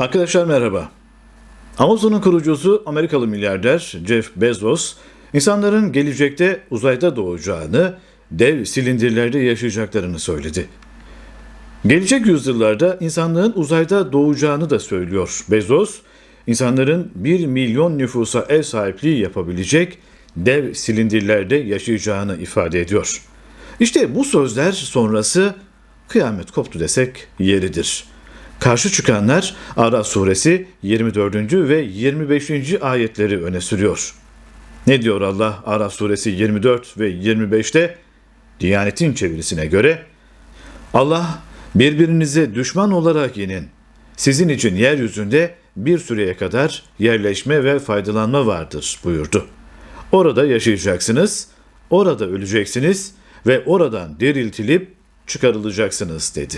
Arkadaşlar merhaba. Amazon'un kurucusu Amerikalı milyarder Jeff Bezos, insanların gelecekte uzayda doğacağını, dev silindirlerde yaşayacaklarını söyledi. Gelecek yüzyıllarda insanlığın uzayda doğacağını da söylüyor Bezos, insanların 1 milyon nüfusa ev sahipliği yapabilecek dev silindirlerde yaşayacağını ifade ediyor. İşte bu sözler sonrası kıyamet koptu desek yeridir. Karşı çıkanlar Araf suresi 24. ve 25. ayetleri öne sürüyor. Ne diyor Allah Araf suresi 24 ve 25'te? Diyanetin çevirisine göre Allah birbirinize düşman olarak inin. Sizin için yeryüzünde bir süreye kadar yerleşme ve faydalanma vardır buyurdu. Orada yaşayacaksınız, orada öleceksiniz ve oradan diriltilip çıkarılacaksınız dedi.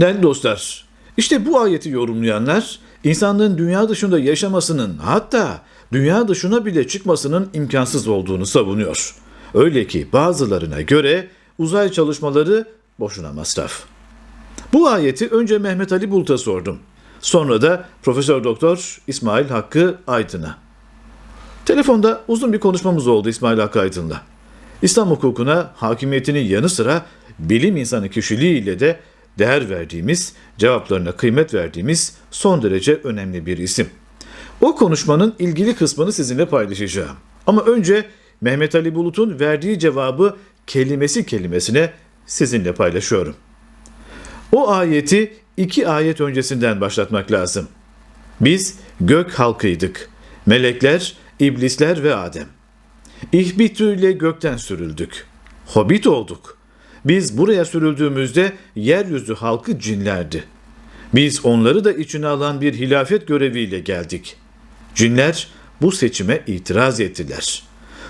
Değerli dostlar, işte bu ayeti yorumlayanlar insanlığın dünya dışında yaşamasının hatta dünya dışına bile çıkmasının imkansız olduğunu savunuyor. Öyle ki bazılarına göre uzay çalışmaları boşuna masraf. Bu ayeti önce Mehmet Ali Bulut'a sordum. Sonra da Profesör Doktor İsmail Hakkı Aydın'a. Telefonda uzun bir konuşmamız oldu İsmail Hakkı Aydın'la. İslam hukukuna hakimiyetinin yanı sıra bilim insanı kişiliğiyle de değer verdiğimiz, cevaplarına kıymet verdiğimiz son derece önemli bir isim. O konuşmanın ilgili kısmını sizinle paylaşacağım. Ama önce Mehmet Ali Bulut'un verdiği cevabı kelimesi kelimesine sizinle paylaşıyorum. O ayeti iki ayet öncesinden başlatmak lazım. Biz gök halkıydık. Melekler, iblisler ve Adem. İhbitü ile gökten sürüldük. Hobbit olduk. Biz buraya sürüldüğümüzde yeryüzü halkı cinlerdi. Biz onları da içine alan bir hilafet göreviyle geldik. Cinler bu seçime itiraz ettiler.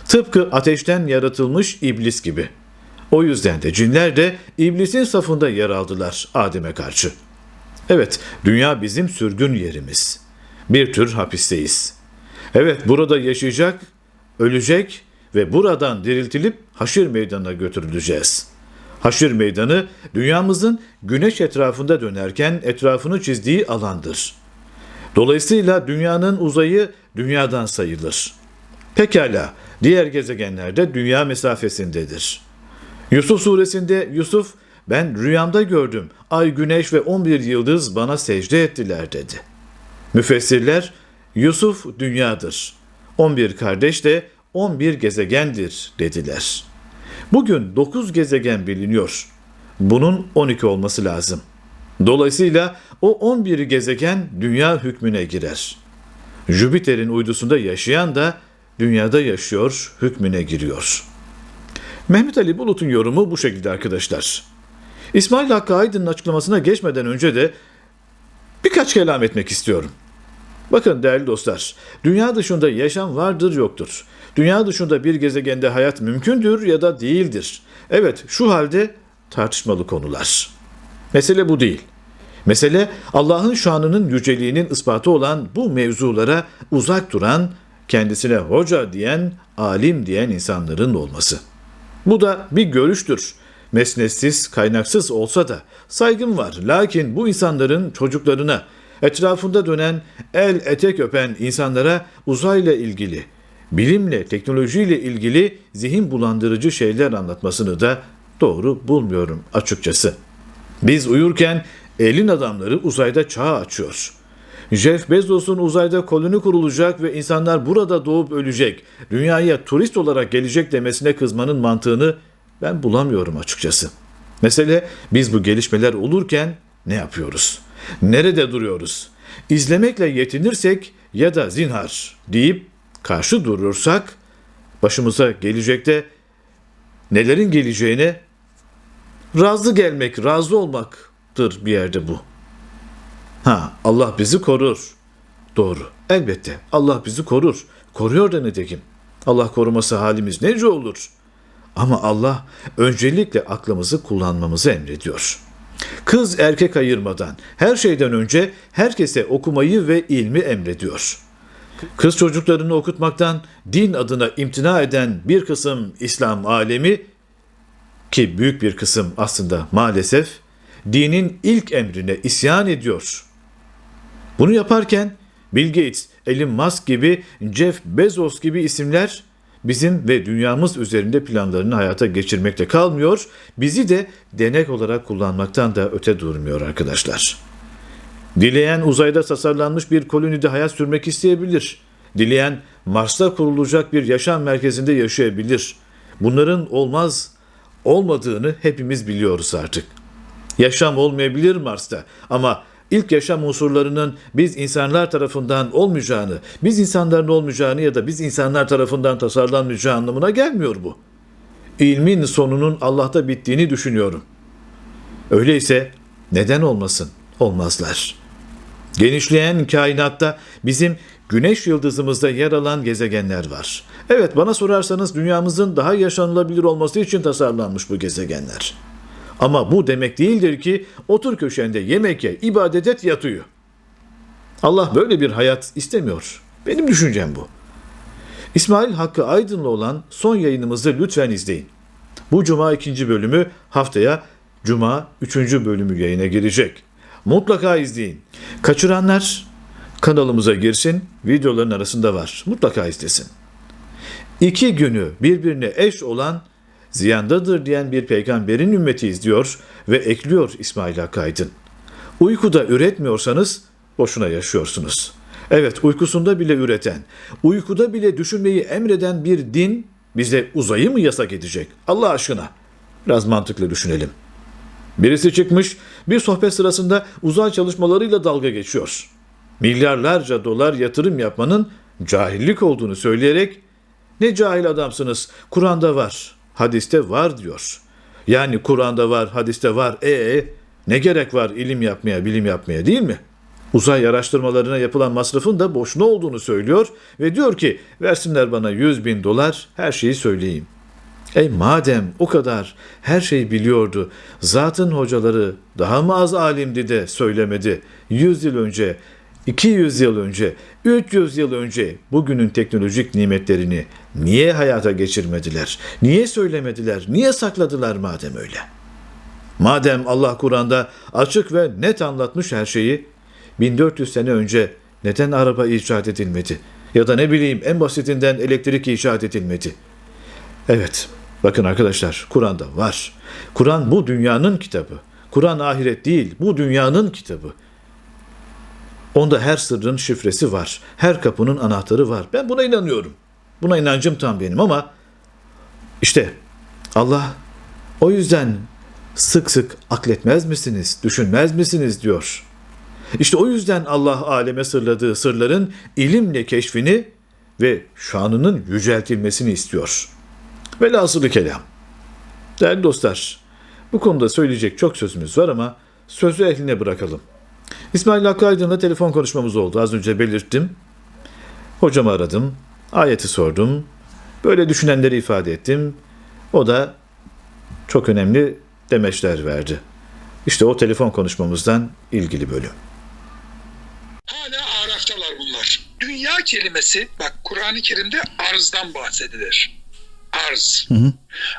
Tıpkı ateşten yaratılmış iblis gibi. O yüzden de cinler de iblisin safında yer aldılar Adem'e karşı. Evet, dünya bizim sürgün yerimiz. Bir tür hapisteyiz. Evet, burada yaşayacak, ölecek ve buradan diriltilip haşir meydanına götürüleceğiz. Haşir meydanı dünyamızın güneş etrafında dönerken etrafını çizdiği alandır. Dolayısıyla dünyanın uzayı dünyadan sayılır. Pekala, diğer gezegenlerde dünya mesafesindedir. Yusuf suresinde Yusuf ben rüyamda gördüm. Ay, güneş ve 11 yıldız bana secde ettiler dedi. Müfessirler Yusuf dünyadır. 11 kardeş de 11 gezegendir dediler. Bugün 9 gezegen biliniyor. Bunun 12 olması lazım. Dolayısıyla o 11 gezegen dünya hükmüne girer. Jüpiter'in uydusunda yaşayan da dünyada yaşıyor, hükmüne giriyor. Mehmet Ali Bulut'un yorumu bu şekilde arkadaşlar. İsmail Hakkı Aydın'ın açıklamasına geçmeden önce de birkaç kelam etmek istiyorum. Bakın değerli dostlar, dünya dışında yaşam vardır yoktur. Dünya dışında bir gezegende hayat mümkündür ya da değildir. Evet, şu halde tartışmalı konular. Mesele bu değil. Mesele Allah'ın şanının yüceliğinin ispatı olan bu mevzulara uzak duran, kendisine hoca diyen, alim diyen insanların olması. Bu da bir görüştür. Mesnetsiz, kaynaksız olsa da saygım var. Lakin bu insanların çocuklarına, etrafında dönen, el etek öpen insanlara uzayla ilgili, bilimle, teknolojiyle ilgili zihin bulandırıcı şeyler anlatmasını da doğru bulmuyorum açıkçası. Biz uyurken elin adamları uzayda çağ açıyor. Jeff Bezos'un uzayda koloni kurulacak ve insanlar burada doğup ölecek, dünyaya turist olarak gelecek demesine kızmanın mantığını ben bulamıyorum açıkçası. Mesele biz bu gelişmeler olurken ne yapıyoruz? Nerede duruyoruz? İzlemekle yetinirsek ya da zinhar deyip karşı durursak başımıza gelecekte nelerin geleceğine razı gelmek, razı olmaktır bir yerde bu. Ha Allah bizi korur. Doğru. Elbette Allah bizi korur. Koruyor da nitekim. Allah koruması halimiz nece olur. Ama Allah öncelikle aklımızı kullanmamızı emrediyor. Kız erkek ayırmadan her şeyden önce herkese okumayı ve ilmi emrediyor. Kız çocuklarını okutmaktan din adına imtina eden bir kısım İslam alemi ki büyük bir kısım aslında maalesef dinin ilk emrine isyan ediyor. Bunu yaparken Bill Gates, Elon Musk gibi, Jeff Bezos gibi isimler bizim ve dünyamız üzerinde planlarını hayata geçirmekte kalmıyor, bizi de denek olarak kullanmaktan da öte durmuyor arkadaşlar. Dileyen uzayda tasarlanmış bir kolonide hayat sürmek isteyebilir. Dileyen Mars'ta kurulacak bir yaşam merkezinde yaşayabilir. Bunların olmaz olmadığını hepimiz biliyoruz artık. Yaşam olmayabilir Mars'ta ama ilk yaşam unsurlarının biz insanlar tarafından olmayacağını, biz insanların olmayacağını ya da biz insanlar tarafından tasarlanmayacağı anlamına gelmiyor bu. İlmin sonunun Allah'ta bittiğini düşünüyorum. Öyleyse neden olmasın? Olmazlar. Genişleyen kainatta bizim güneş yıldızımızda yer alan gezegenler var. Evet bana sorarsanız dünyamızın daha yaşanılabilir olması için tasarlanmış bu gezegenler. Ama bu demek değildir ki otur köşende yemek ye, ibadet et, yat uyu. Allah böyle bir hayat istemiyor. Benim düşüncem bu. İsmail Hakkı Aydın'la olan son yayınımızı lütfen izleyin. Bu cuma ikinci bölümü haftaya cuma üçüncü bölümü yayına girecek. Mutlaka izleyin. Kaçıranlar kanalımıza girsin, videoların arasında var. Mutlaka izlesin. İki günü birbirine eş olan ziyandadır diyen bir peygamberin ümmetiyiz diyor ve ekliyor İsmail Hakkı. Uykuda üretmiyorsanız boşuna yaşıyorsunuz. Evet uykusunda bile üreten, uykuda bile düşünmeyi emreden bir din bize uzayı mı yasak edecek? Allah aşkına. Biraz mantıklı düşünelim. Birisi çıkmış bir sohbet sırasında uzay çalışmalarıyla dalga geçiyor. Milyarlarca dolar yatırım yapmanın cahillik olduğunu söyleyerek ne cahil adamsınız Kur'an'da var, hadiste var diyor. Yani Kur'an'da var, hadiste var. E ne gerek var ilim yapmaya, bilim yapmaya değil mi? Uzay araştırmalarına yapılan masrafın da boşuna olduğunu söylüyor ve diyor ki versinler bana 100 bin dolar her şeyi söyleyeyim. Ey madem o kadar her şeyi biliyordu, zatın hocaları daha mı az alimdi de söylemedi. 100 yıl önce, 200 yıl önce, 300 yıl önce bugünün teknolojik nimetlerini niye hayata geçirmediler? Niye söylemediler? Niye sakladılar madem öyle? Madem Allah Kur'an'da açık ve net anlatmış her şeyi, 1400 sene önce neden araba icat edilmedi? Ya da ne bileyim en basitinden elektrik icat edilmedi? Evet, bakın arkadaşlar Kur'an'da var. Kur'an bu dünyanın kitabı. Kur'an ahiret değil, bu dünyanın kitabı. Onda her sırrın şifresi var. Her kapının anahtarı var. Ben buna inanıyorum. Buna inancım tam benim ama işte Allah o yüzden sık sık akletmez misiniz, düşünmez misiniz diyor. İşte o yüzden Allah aleme sırladığı sırların ilimle keşfini ve şanının yüceltilmesini istiyor. Velhasılı kelam. Değerli dostlar, bu konuda söyleyecek çok sözümüz var ama sözü ehline bırakalım. İsmail Hakkı Aydın'la telefon konuşmamız oldu. Az önce belirttim. Hocamı aradım. Ayeti sordum. Böyle düşünenleri ifade ettim. O da çok önemli demeçler verdi. İşte o telefon konuşmamızdan ilgili bölüm. Hala araftalar bunlar. Dünya kelimesi bak Kur'an-ı Kerim'de arzdan bahsedilir. Arz.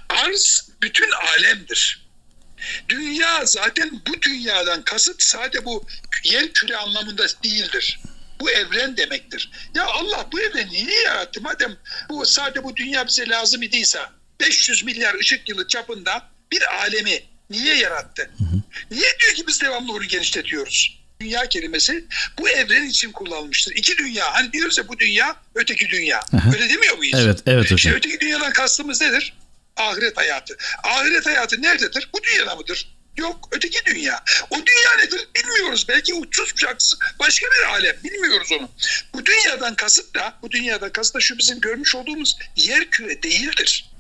Arz bütün alemdir. Dünya zaten bu dünyadan kasıt sadece bu yer küre anlamında değildir. Bu evren demektir. Ya Allah bu evreni niye yarattı? Madem bu sadece bu dünya bize lazım idiyse 500 milyar ışık yılı çapında bir alemi niye yarattı? Niye diyor ki biz devamlı onu genişletiyoruz? Dünya kelimesi bu evren için kullanılmıştır. İki dünya. Hani diyoruz ya bu dünya, öteki dünya. Öyle demiyor muyuz? Evet, evet hocam. İşte öteki dünyadan kastımız nedir? Ahiret hayatı. Ahiret hayatı nerededir? Bu dünyada mıdır? Yok öteki dünya. O dünya nedir bilmiyoruz. Belki uçsuz bucaksız başka bir alem. Bilmiyoruz onu. Bu dünyadan kasıt da bu dünyadan kasıt da şu bizim görmüş olduğumuz yer küre değildir.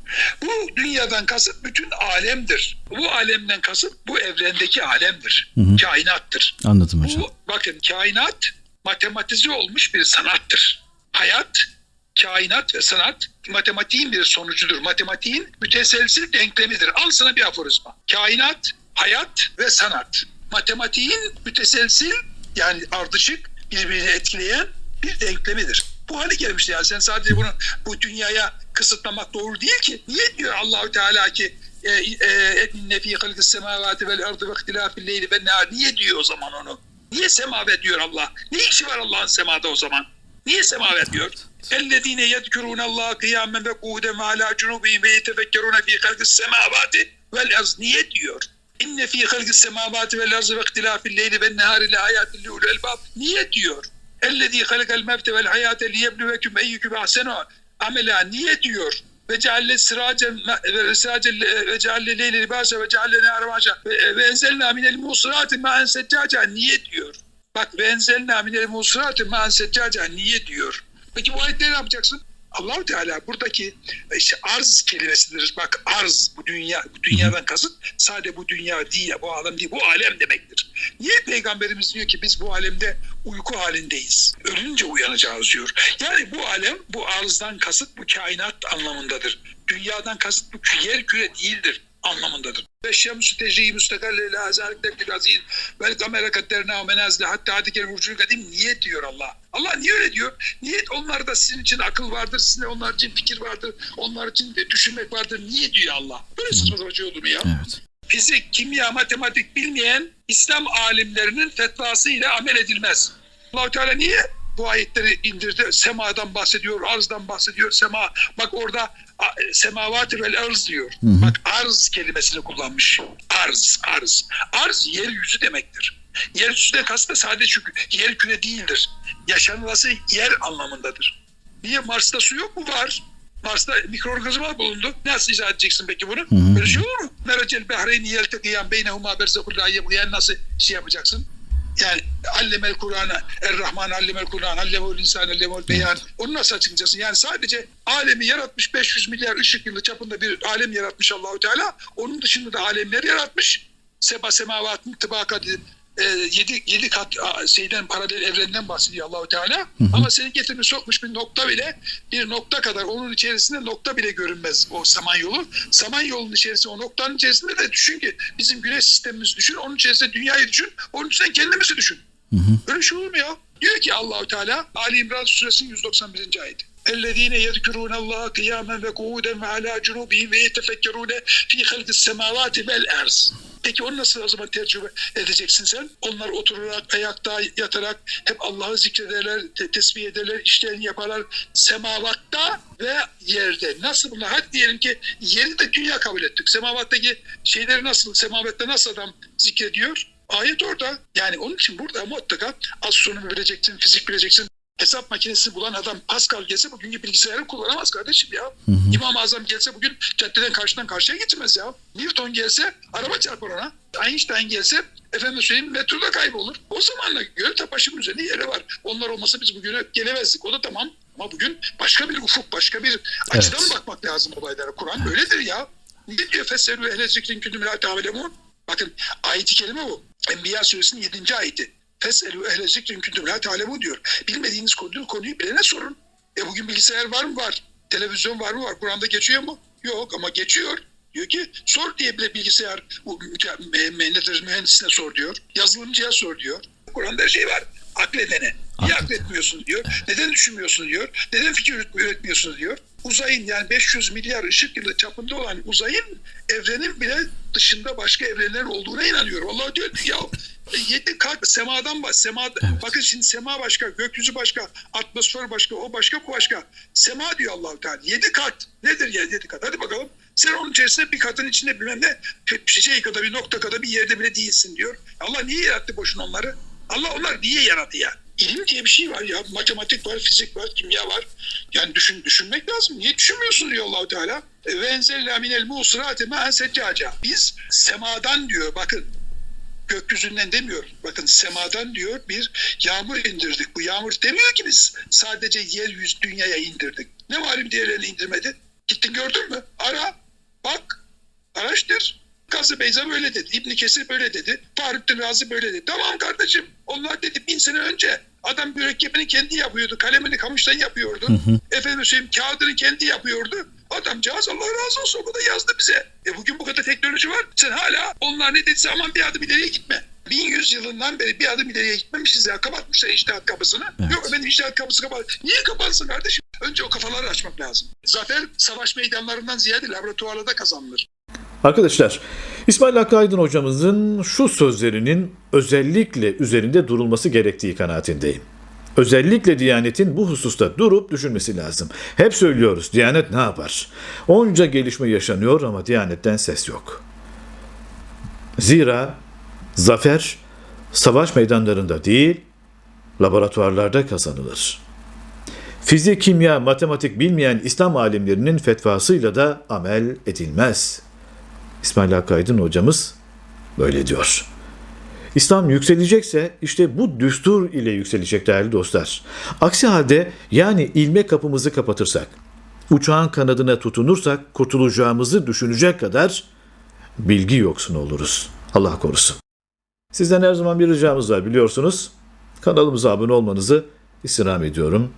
Bu dünyadan kasıt bütün alemdir. Bu alemden kasıt bu evrendeki alemdir. Kainattır. Anladım hocam. Bu bakın kainat matematize olmuş bir sanattır. Hayat, kainat ve sanat matematiğin bir sonucudur. Matematiğin müteselsil denklemidir. Al sana bir aforizma. Kainat, hayat ve sanat. Matematiğin müteselsil yani ardışık birbirini etkileyen bir denklemidir bu hale gelmişti. Yani sen sadece bunu bu dünyaya kısıtlamak doğru değil ki. Niye diyor Allahü Teala ki e, e, etninne fi halkı semavati vel ardı ve ihtilafil leyli ve nehar. Niye diyor o zaman onu? Niye semavet diyor Allah? Ne işi var Allah'ın semada o zaman? Niye semavet diyor? Ellezine yedkürûne Allah'a kıyamen ve kuhden ve alâ cunubihim ve yetefekkerûne fî halkı semavati vel arz. Niye diyor? İnne fî halkı semavati vel arz ve ihtilafil leyli ve nehar ile hayatil lûl elbab. Niye diyor? Ellezî halakal mevte vel hayate liyebluvekum eyyüküm ahsenu amela. Niye diyor? Ve cealle siracen ve siracen ve cealle leyli libasa ve cealle nehara maşa ve ve enzelna minel musrati ma'en seccaca. Niye diyor? Bak ve enzelna minel musrati ma'en seccaca. Niye diyor? Peki bu ayette ne yapacaksın? Allahu Teala buradaki işte arz kelimesidir. Bak arz bu dünya bu dünyadan kasıt sadece bu dünya değil bu alem değil bu alem demektir. Niye peygamberimiz diyor ki biz bu alemde uyku halindeyiz. Ölünce uyanacağız diyor. Yani bu alem bu arzdan kasıt bu kainat anlamındadır. Dünyadan kasıt bu yer küre değildir anlamındadır. Ve şemsu tecri müstakarle la azaliktektir aziz vel kamera kadderna menazle hatta hadikel burcul kadim niyet diyor Allah. Allah niye öyle diyor? Niyet onlarda sizin için akıl vardır, sizin onlar için fikir vardır, onlar için de düşünmek vardır. Niye diyor Allah? Böyle saçma sapan şey olur mu ya? Evet. Fizik, kimya, matematik bilmeyen İslam alimlerinin fetvasıyla amel edilmez. allah Teala niye bu ayetleri indirdi? Semadan bahsediyor, arzdan bahsediyor. Sema, bak orada a- semavat vel arz diyor. Bak arz kelimesini kullanmış. Arz, arz. Arz yeryüzü demektir. Yeryüzüne kastı sadece çünkü yer küre değildir. Yaşanılası yer anlamındadır. Niye Mars'ta su yok mu? Var. Mars'ta mikroorganizma bulundu. Nasıl izah edeceksin peki bunu? Böyle şey olur mu? Meracel behreyni yeltekiyen beynehuma berzekul yebgiyen nasıl şey yapacaksın? Yani allemel Kur'an'a, Er-Rahman allemel Kur'an, allemel insan, allemel beyan. Onu nasıl açıklayacaksın? Yani sadece alemi yaratmış 500 milyar ışık yılı çapında bir alem yaratmış Allahu Teala. Onun dışında da alemler yaratmış. Seba semavatın tıbaka e, yedi, yedi kat a, şeyden paralel evrenden bahsediyor Allahu Teala. Ama senin getirmiş sokmuş bir nokta bile bir nokta kadar onun içerisinde nokta bile görünmez o samanyolu. Samanyolunun içerisinde o noktanın içerisinde de düşün ki bizim güneş sistemimizi düşün. Onun içerisinde dünyayı düşün. Onun içerisinde kendimizi düşün. Böyle şey olur mu ya? Diyor ki Allahu Teala Ali İmran suresinin 191. ayeti. اَلَّذ۪ينَ يَذْكُرُونَ اللّٰهَ قِيَامًا وَقُعُودًا وَعَلَى جُنُوبِهِمْ وَيَتَفَكَّرُونَ ف۪ي خَلْقِ السَّمَاوَاتِ وَالْاَرْضِ Peki onu nasıl o zaman tercüme edeceksin sen? Onlar oturarak, ayakta, yatarak hep Allah'ı zikrederler, te- tesbih ederler, işlerini yaparlar. Semavatta ve yerde. Nasıl bunlar? Hadi diyelim ki yeri de dünya kabul ettik. Semavattaki şeyleri nasıl, semavatta nasıl adam zikrediyor? Ayet orada. Yani onun için burada mutlaka astronomi bileceksin, fizik bileceksin. Hesap makinesi bulan adam Pascal gelse bugünkü bilgisayarı kullanamaz kardeşim ya. İmam-ı Azam gelse bugün caddeden karşıdan karşıya geçmez ya. Newton gelse araba çarpar ona. Einstein gelse efendim söyleyeyim metroda kaybolur. O zamanla göre tapaşım üzerinde yeri var. Onlar olmasa biz bugüne gelemezdik. O da tamam. Ama bugün başka bir ufuk, başka bir açıdan bakmak lazım olaylara. Kur'an böyledir ya. Ne diyor? Fesselü ehle zikrin la ta'lemun. Bakın ayeti kelime bu. Enbiya suresinin 7. ayeti. Feselu ehle zikrin kündüm la ta'lemun diyor. Bilmediğiniz konuyu, konuyu bilene sorun. E bugün bilgisayar var mı? Var. Televizyon var mı? Var. Kur'an'da geçiyor mu? Yok ama geçiyor. Diyor ki sor diye bile bilgisayar bu mühendisine sor diyor. Yazılımcıya sor diyor. Kur'an'da her şey var. Akledene. Niye akletmiyorsun diyor. Neden düşünmüyorsun diyor. Neden fikir üret- üretmiyorsun diyor. Uzayın yani 500 milyar ışık yılı çapında olan uzayın evrenin bile dışında başka evrenler olduğuna inanıyor. Allah diyor ya yedi kat semadan bak sema bakın şimdi sema başka gökyüzü başka atmosfer başka o başka bu başka sema diyor Allahu Teala yedi kat nedir ya yedi kat hadi bakalım sen onun içerisinde bir katın içinde bilmem ne şey kadar bir nokta kadar bir yerde bile değilsin diyor. Allah niye yarattı boşuna onları? Allah onlar niye yarattı ya? İlim diye bir şey var ya. Matematik var, fizik var, kimya var. Yani düşün düşünmek lazım. Niye düşünmüyorsun diyor Allahu Teala. E, Ve enzella minel musrati ma'en seccaca. Biz semadan diyor bakın gökyüzünden demiyor. Bakın semadan diyor bir yağmur indirdik. Bu yağmur demiyor ki biz sadece yeryüzü dünyaya indirdik. Ne malum diğerlerini indirmedi? Gittin gördün mü? Ara, bak, araştır. Gazı Beyza böyle dedi. İbni Kesir böyle dedi. Fahrettin Razi böyle dedi. Tamam kardeşim. Onlar dedi bin sene önce adam mürekkebini kendi yapıyordu. Kalemini kamıştan yapıyordu. Efendim söyleyeyim kağıdını kendi yapıyordu. Adamcağız Allah razı olsun o da yazdı bize. E bugün bu kadar teknoloji var. Sen hala onlar ne dediyse aman bir adım ileriye gitme. 1100 yılından beri bir adım ileriye gitmemişiz ya. Kapatmışlar içtihat kapısını. Yok efendim içtihat kapısı kapalı. Niye kapansın kardeşim? Önce o kafaları açmak lazım. Zafer savaş meydanlarından ziyade laboratuvarlarda kazanılır. Arkadaşlar, İsmail Hakkı Aydın hocamızın şu sözlerinin özellikle üzerinde durulması gerektiği kanaatindeyim. Özellikle Diyanet'in bu hususta durup düşünmesi lazım. Hep söylüyoruz, Diyanet ne yapar? Onca gelişme yaşanıyor ama Diyanet'ten ses yok. Zira zafer savaş meydanlarında değil, laboratuvarlarda kazanılır. Fizik, kimya, matematik bilmeyen İslam alimlerinin fetvasıyla da amel edilmez. İsmail Hakkı Aydın hocamız böyle diyor. İslam yükselecekse işte bu düstur ile yükselecek değerli dostlar. Aksi halde yani ilme kapımızı kapatırsak, uçağın kanadına tutunursak kurtulacağımızı düşünecek kadar bilgi yoksunu oluruz. Allah korusun. Sizden her zaman bir ricamız var biliyorsunuz. Kanalımıza abone olmanızı istirham ediyorum.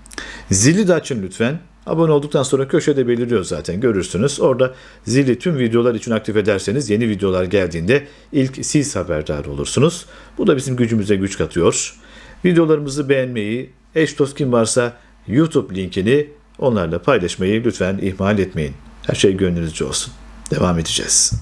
Zili de açın lütfen. Abone olduktan sonra köşede beliriyor zaten görürsünüz. Orada zili tüm videolar için aktif ederseniz yeni videolar geldiğinde ilk siz haberdar olursunuz. Bu da bizim gücümüze güç katıyor. Videolarımızı beğenmeyi, eş dost kim varsa YouTube linkini onlarla paylaşmayı lütfen ihmal etmeyin. Her şey gönlünüzce olsun. Devam edeceğiz.